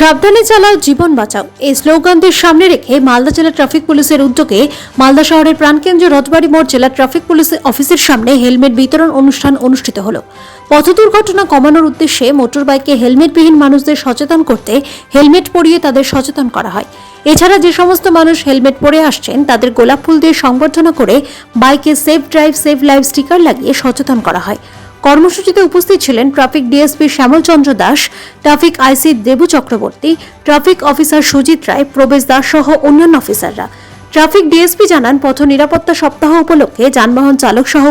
সাবধানে চালাও, জীবন বাঁচাও। এই স্লোগানদের সামনে রেখে মালদা জেলা ট্রাফিক পুলিশের উদ্যোগে মালদা শহরের প্রাণকেন্দ্র রথবাড়ি মোড় জেলা ট্রাফিক পুলিশ অফিসের সামনে হেলমেট বিতরণ অনুষ্ঠান অনুষ্ঠিত হলো। পথ দুর্ঘটনা কমানোর উদ্দেশ্যে মোটর বাইকে হেলমেটবিহীন মানুষদের সচেতন করতে হেলমেট পরিয়ে তাদের সচেতন করা হয়। এছাড়া যে সমস্ত মানুষ হেলমেট পরে আসছেন, তাদের গোলাপ ফুল দিয়ে সংবর্ধনা করে বাইকে safe drive save life sticker লাগিয়ে সচেতন করা হয়। কর্মসূচিতে উপস্থিত ছিলেন traffic DSP Shyamal Chandra Das, traffic IC Debu Chakraborty, traffic officer Sujit Roy, Prabesh Das সহ অন্যান্য অফিসাররা। ট্রাফিক ডিএসপি জানান, পথ নিরাপত্তা সপ্তাহ উপলক্ষে যানবাহন চালক সহ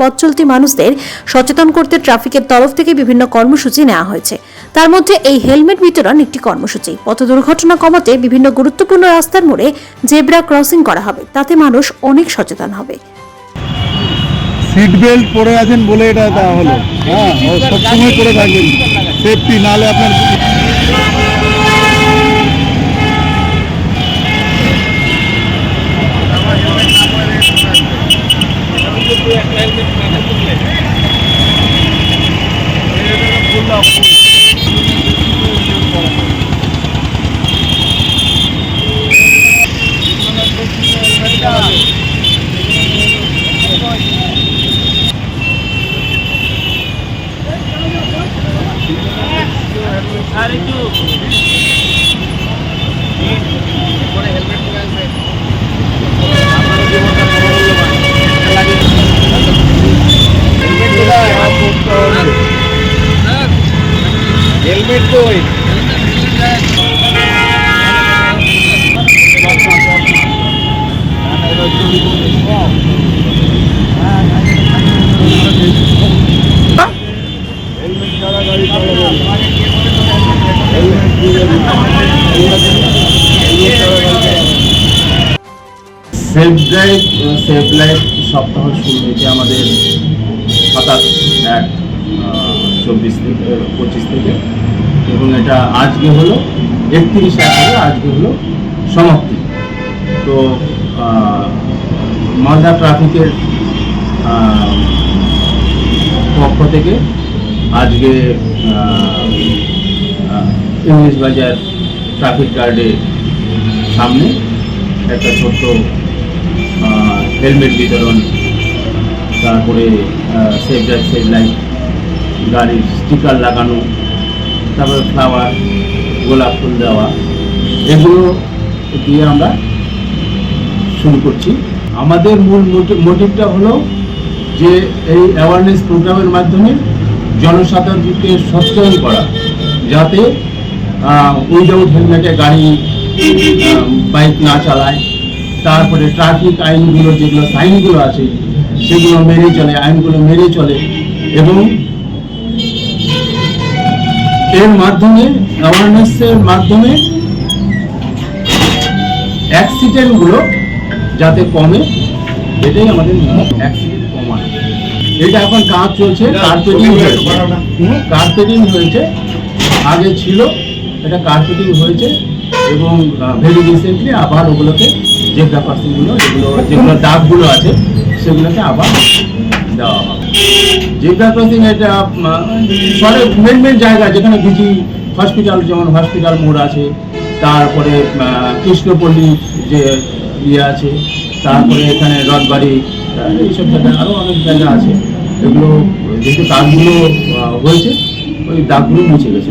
পথ চলতি মানুষদের সচেতন করতে ট্রাফিকের তরফ থেকে বিভিন্ন কর্মসূচি নেওয়া হয়েছে। তার মধ্যে এই হেলমেট বিতরণ একটি কর্মসূচি। পথ দুর্ঘটনা কমাতে বিভিন্ন গুরুত্বপূর্ণ রাস্তার মোড়ে জেব্রা ক্রসিং করা হবে, তাতে মানুষ অনেক সচেতন হবে। সিট বেল্ট পরে আছেন বলে এটা দেওয়া হলো। হ্যাঁ সবসময় পরে থাকবেন সেফটি নাহলে আপনার হেলমেট কই হেলমেট ছাড়া গাড়ি চালাবেন হেলমেট দিয়ে হেলমেট ছাড়া গাড়ি চালাবেন সেফ ড্রাইভ সেফ লাইফ সপ্তাহ শুরু হয়েছে আমাদের সাতাশ এক চব্বিশ থেকে পঁচিশ থেকে। এবং এটা আজকে হলো, একত্রিশ এক হলো আজকে হলো সমাপ্তি। তো মালদা ট্রাফিকের পক্ষ থেকে আজকে ইংলিশ বাজার ট্রাফিক গার্ডের সামনে একটা ছোট্ট হেলমেট বিতরণ, তারপরে সেফ ড্রাইভ সেফ লাইফ গাড়ির স্টিকার লাগানো, তারপরে ফ্লাওয়ার গোলাপ ফুল দেওয়া, এগুলো দিয়ে আমরা শুরু করছি। আমাদের মূল মোটিভটা হলো যে এই অ্যাওয়ারনেস প্রোগ্রামের মাধ্যমে জনসাধারণকে সচেতন করা। যাতে উইদাউট হেলমেটে গাড়ি বাইক না চালায় তারপরে ট্রাফিক আইনগুলো যেগুলো সাইনগুলো আছে সেগুলো মেনে চলে আইনগুলো মেনে চলে এবং এর মাধ্যমে অ্যাওয়ারনেসের মাধ্যমে অ্যাক্সিডেন্টগুলো যাতে কমে এটাই আমাদের অ্যাক্সিডেন্ট কমানো এটা এখন কাজ চলছে কার্পেটিং হয়েছে কার্পেটিং হয়েছে। আগে ছিল, এটা কার্পেটিং হয়েছে এবং ভেরি রিসেন্টলি আবার ওগুলোকে যে ব্যাপারগুলো, যেগুলো যেগুলো দাগগুলো আছে, সেগুলোকে আবার দেওয়া হবে। জেব্রা ক্রসিং এটা শহরে মেন মেন জায়গা যেখানে বিজি হসপিটাল যেমন হসপিটাল মোড় আছে, তারপরে কৃষ্ণপল্লী যে ইয়ে আছে, তারপরে এখানে রথবাড়ি এইসব জায়গায় আরও অনেক জায়গা আছে। এগুলো, যেহেতু দাগগুলো হয়েছে, ওই দাগগুলো মুছে গেছে।